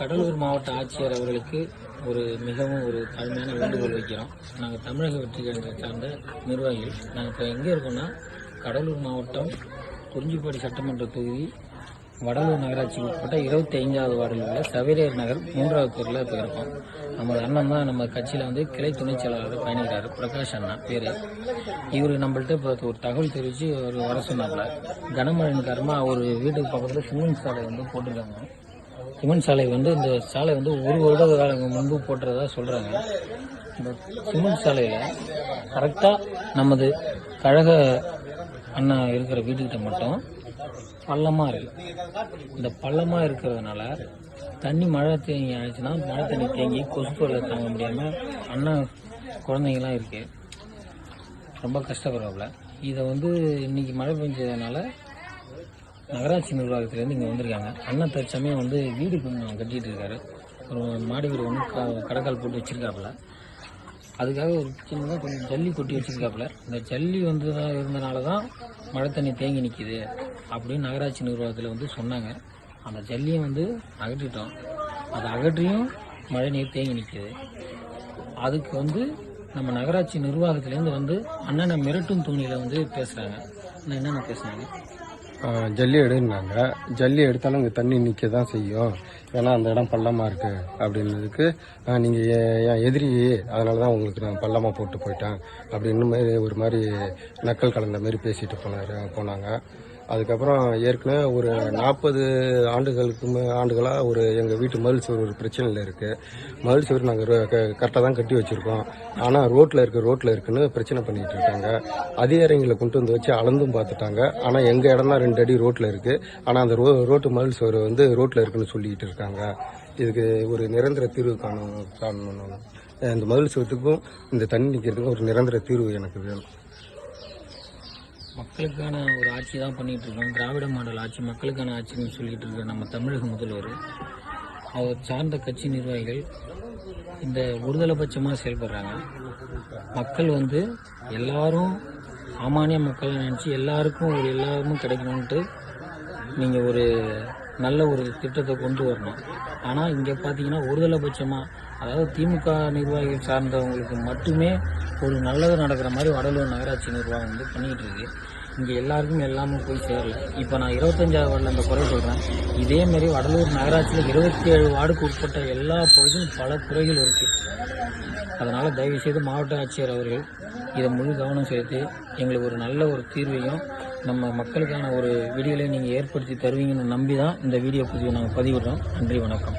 கடலூர் மாவட்ட ஆட்சியர் அவர்களுக்கு ஒரு மிகவும் ஒரு தாழ்மையான வேண்டுகோள் வைக்கிறோம். நாங்கள் தமிழக வெற்றி கழகத்தை சார்ந்த நிர்வாகிகள். நாங்கள் இப்போ எங்கே இருக்கோம்னா கடலூர் மாவட்டம் குறிஞ்சிப்பாடி சட்டமன்ற தொகுதி வடலூர் நகராட்சிக்கு உட்பட்ட இருபத்தி ஐந்தாவது வார்டில் உள்ள சவேரியர் நகர் மூன்றாவது தெருவில் இப்போ இருக்கோம். நம்ம அண்ணன் தான் நம்ம கட்சியில் வந்து கிளை துணைச் செயலாளர் பயணிக்கிறார். பிரகாஷ் அண்ணா பேர். இவர் நம்மள்ட்ட இப்போ ஒரு தகவல் தெரிவித்து அவர் வர சொன்னார்ல கனமழையின் காரணமாக அவர் வீட்டுக்கு பக்கத்தில் சிமெண்ட் சாலை வந்து போட்டிருக்காங்க. சிமெண்ட் சாலை வந்து இந்த சாலை வந்து ஒரு வருட காலம் முன்பு போட்டுறதா சொல்கிறாங்க இந்த சிமெண்ட் சாலையில் கரெக்டாக நமது கழக அண்ணா இருக்கிற வீட்டுக்கிட்ட மட்டும் பள்ளமாக இருக்கு. இந்த பள்ளமாக இருக்கிறதுனால தண்ணி மழை தேங்கி ஆயிடுச்சுன்னா மழை தண்ணி தேங்கி கொசு தொல்லை தாங்க முடியாமல் அண்ணா குழந்தைங்களாம் இருக்குது ரொம்ப கஷ்டப்படுறாப்புல இதை வந்து இன்னைக்கு மழை பெஞ்சதுனால நகராட்சி நிர்வாகத்திலேருந்து இங்கே வந்திருக்காங்க. அண்ணன் தற்சமயம் வந்து வீடு கொஞ்சம் இருக்காரு. ஒரு மாடி வீடு ஒன்று க கடைக்கால் போட்டு வச்சுருக்காப்புல. அதுக்காக ஒரு சின்னதாக கொஞ்சம் ஜல்லி கொட்டி வச்சிருக்காப்புல. இந்த ஜல்லி வந்து தான் இருந்தனால தான் மழை தண்ணி தேங்கி நிற்கிது அப்படின்னு நகராட்சி நிர்வாகத்தில் வந்து சொன்னாங்க. அந்த ஜல்லியை வந்து அகற்றிட்டோம். அதை அகற்றியும் மழை நீர் தேங்கி நிற்கிது அதுக்கு வந்து நம்ம நகராட்சி நிர்வாகத்திலேருந்து வந்து அண்ணனை மிரட்டும் துணியில் வந்து பேசுகிறாங்க அண்ணன் என்னென்ன பேசுனாங்க? ஜல்லி எடுன்னாங்க. ஜல்லி எடுத்தாலும் இங்கே தண்ணி நிற்க தான் செய்யும். ஏன்னா அந்த இடம் பள்ளமாக இருக்குது அப்படின்றதுக்கு நீங்கள் நீங்க என் எதிரி அதனால தான் உங்களுக்கு நான் பள்ளமாக போட்டு போயிட்டேன். அப்படின்னு மாதிரி ஒரு மாதிரி நக்கல் கலந்த மாதிரி பேசிட்டு போனாரு போனாங்க. அதுக்கப்புறம் ஏற்கனவே ஒரு நாற்பது ஆண்டுகளுக்கு ஆண்டுகளாக ஒரு எங்கள் வீட்டு மதில் சுவர் ஒரு பிரச்சனையில் இருக்குது மதில் சுவர் நாங்கள் கரெக்டாக தான் கட்டி வச்சுருக்கோம். ஆனால் ரோட்டில் இருக்குது ரோட்டில் இருக்குன்னு பிரச்சனை பண்ணிகிட்டு இருக்காங்க. அதிகாரிகளை கொண்டு வந்து வச்சு அளந்தும் பார்த்துட்டாங்க. ஆனால் எங்கள் இடம் தான் ரெண்டு அடி ரோட்டில் இருக்குது ஆனால் அந்த ரோ ரோட்டு மதில் சுவர் வந்து ரோட்டில் இருக்குன்னு சொல்லிக்கிட்டு இருக்காங்க. இதுக்கு ஒரு நிரந்தர தீர்வு காணும் காணணும். இந்த மதில் சுவத்துக்கும் இந்த தண்ணி நிற்கிறதுக்கும் ஒரு நிரந்தர தீர்வு எனக்கு வேணும். மக்களுக்கான ஒரு ஆட்சி தான் பண்ணிகிட்டு இருக்கோம். திராவிட மாடல் ஆட்சி மக்களுக்கான ஆட்சின்னு சொல்லிட்டு இருக்க நம்ம தமிழக முதல்வர் அவர் சார்ந்த கட்சி நிர்வாகிகள் இந்த ஒருதலை பட்சமாக செயல்படுறாங்க. மக்கள் வந்து எல்லாரும் சாமானிய மக்கள் நினச்சி எல்லாருக்கும் ஒரு எல்லாருக்கும் கிடைக்கணும்ட்டு நீங்கள் ஒரு நல்ல ஒரு திட்டத்தை கொண்டு வரணும். ஆனால் இங்கே பார்த்தீங்கன்னா ஒருதலைபட்சமாக அதாவது திமுக நிர்வாகிகள் சார்ந்தவங்களுக்கு மட்டுமே ஒரு நல்லது நடக்கிற மாதிரி வடலூர் நகராட்சி நிர்வாகம் வந்து பண்ணிட்டு இருக்கு. இங்கே எல்லாருக்கும் எல்லாமே போய் சேரல. இப்போ நான் இருபத்தஞ்சாவது வார்டில் அந்த குறை சொல்கிறேன் இதேமாரி வடலூர் நகராட்சியில் இருபத்தி ஏழு வார்டுக்கு உட்பட்ட எல்லா பகுதியும் பல குறைகள் இருக்குது அதனால் தயவுசெய்து மாவட்ட ஆட்சியர் அவர்கள் இதை முழு கவனம் செலுத்தி எங்களுக்கு ஒரு நல்ல ஒரு தீர்வையும் நம்ம மக்களுக்கான ஒரு விடியலை நீங்கள் ஏற்படுத்தி தருவீங்கன்னு நம்பி தான் இந்த வீடியோ பதிவை நாங்கள் பதிவிடுறோம். நன்றி வணக்கம்.